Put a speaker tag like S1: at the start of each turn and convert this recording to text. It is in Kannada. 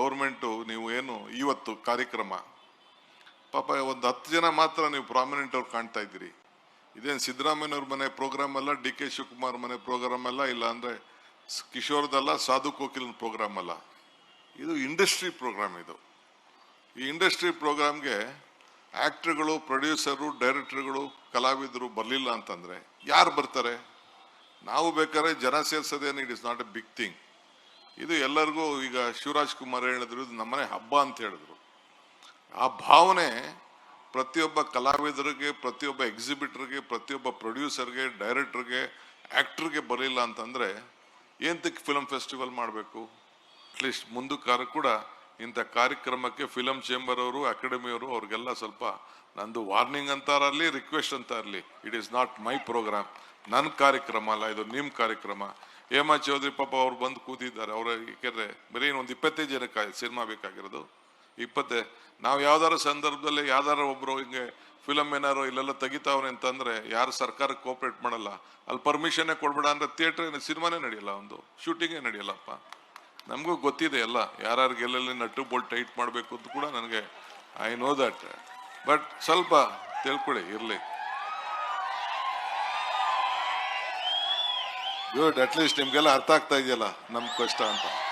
S1: ಗೌರ್ಮೆಂಟು ನೀವು ಏನು ಇವತ್ತು ಕಾರ್ಯಕ್ರಮ? ಪಾಪ ಒಂದು ಹತ್ತು ಜನ ಮಾತ್ರ ನೀವು ಪ್ರಾಮಿನೆಂಟ್ ಅವ್ರು ಕಾಣ್ತಾ ಇದ್ದೀರಿ. ಇದೇನು ಸಿದ್ದರಾಮಯ್ಯವ್ರ ಮನೆ ಪ್ರೋಗ್ರಾಮ್ ಅಲ್ಲ, ಡಿ ಕೆ ಶಿವಕುಮಾರ್ ಮನೆ ಪ್ರೋಗ್ರಾಮ್ ಅಲ್ಲ, ಇಲ್ಲ ಅಂದರೆ ಕಿಶೋರ್ದಲ್ಲ ಸಾಧು ಕೋಕಿಲ್ನ ಪ್ರೋಗ್ರಾಮ್ ಅಲ್ಲ. ಇದು ಇಂಡಸ್ಟ್ರಿ ಪ್ರೋಗ್ರಾಮ್ ಇದು. ಈ ಇಂಡಸ್ಟ್ರಿ ಪ್ರೋಗ್ರಾಮ್ಗೆ ಆ್ಯಕ್ಟ್ರುಗಳು ಪ್ರೊಡ್ಯೂಸರು ಡೈರೆಕ್ಟ್ರ್ಗಳು ಕಲಾವಿದರು ಬರಲಿಲ್ಲ ಅಂತಂದರೆ ಯಾರು ಬರ್ತಾರೆ? ನಾವು ಬೇಕಾದ್ರೆ ಜನ ಸೇರ್ಸೋದೇನು it is not a big thing ಇದು ಎಲ್ಲರಿಗೂ ಈಗ ಶಿವರಾಜ್ ಕುಮಾರ್ ಹೇಳಿದ್ರು, ಇದು ನಮ್ಮನೆ ಹಬ್ಬ ಅಂತ ಹೇಳಿದ್ರು. ಆ ಭಾವನೆ ಪ್ರತಿಯೊಬ್ಬ ಕಲಾವಿದರಿಗೆ, ಪ್ರತಿಯೊಬ್ಬ ಎಕ್ಸಿಬಿಟರ್ಗೆ ಪ್ರತಿಯೊಬ್ಬ ಪ್ರೊಡ್ಯೂಸರ್ಗೆ ಡೈರೆಕ್ಟರ್ಗೆ ಆ್ಯಕ್ಟ್ರಿಗೆ ಬರಲಿಲ್ಲ ಅಂತಂದರೆ ಏಂತಕ್ಕೆ ಫಿಲಮ್ ಫೆಸ್ಟಿವಲ್ ಮಾಡಬೇಕು? ಅಟ್ಲೀಸ್ಟ್ ಮುಂದಕ್ಕಾರ ಕೂಡ ಇಂಥ ಕಾರ್ಯಕ್ರಮಕ್ಕೆ ಫಿಲಮ್ ಚೇಂಬರ್ ಅವರು ಅಕಾಡೆಮಿಯವರು ಅವ್ರಿಗೆಲ್ಲ ಸ್ವಲ್ಪ ನಂದು ವಾರ್ನಿಂಗ್ ಅಂತಾರಲ್ಲಿ ರಿಕ್ವೆಸ್ಟ್ ಅಂತ ಇರಲಿ. It is not my programme ನನ್ನ ಕಾರ್ಯಕ್ರಮ ಅಲ್ಲ, ಇದು ನಿಮ್ಮ ಕಾರ್ಯಕ್ರಮ. ಹೇಮಾ ಚೌಧರಿ ಪಾಪ ಅವ್ರು ಬಂದು ಕೂತಿದ್ದಾರೆ. ಅವರ ಯಾಕೆಂದ್ರೆ ಬರೀ ಒಂದು ಇಪ್ಪತ್ತೈದು ಜನಕ್ಕೆ ಸಿನಿಮಾ ಬೇಕಾಗಿರೋದು. ಇಪ್ಪತ್ತೇ, ನಾವು ಯಾವ್ದಾರ ಸಂದರ್ಭದಲ್ಲಿ ಯಾವ್ದಾರ ಒಬ್ರು ಹಿಂಗೆ ಫಿಲಮ್ ಏನಾರು ಇಲ್ಲೆಲ್ಲ ತೆಗಿತಾವ್ರೆ ಅಂತಂದ್ರೆ ಯಾರು ಸರ್ಕಾರಕ್ಕೆ ಕೋಪರೇಟ್ ಮಾಡಲ್ಲ. ಅಲ್ಲಿ ಪರ್ಮಿಷನ್ನೇ ಕೊಡ್ಬೇಡ ಅಂದ್ರೆ ಥಿಯೇಟರ್ ಸಿನಿಮಾನೇ ನಡೆಯಲ್ಲ ಒಂದು. ಶೂಟಿಂಗೇ ನಡೆಯಲ್ಲಪ್ಪ. ನಮಗೂ ಗೊತ್ತಿದೆ ಎಲ್ಲ. ಯಾರ್ಯಾರಿಗೆ ಎಲ್ಲೆಲ್ಲಿ ನಟ್ಟು ಬೋಲ್ಟ್ ಟೈಟ್ ಮಾಡಬೇಕು ಅಂತ ಕೂಡ ನನಗೆ ಐ ನೋ ದಟ್ ಬಟ್ ಸ್ವಲ್ಪ ತಿಳ್ಕೊಳ್ಳಿ ಇರಲಿ. ಗುಡ್ ಅಟ್ಲೀಸ್ಟ್ ನಿಮ್ಗೆಲ್ಲ ಅರ್ಥ ಆಗ್ತಾ ಇದೆಯಲ್ಲ? ನಮ್ ಕಷ್ಟ ಅಂತ.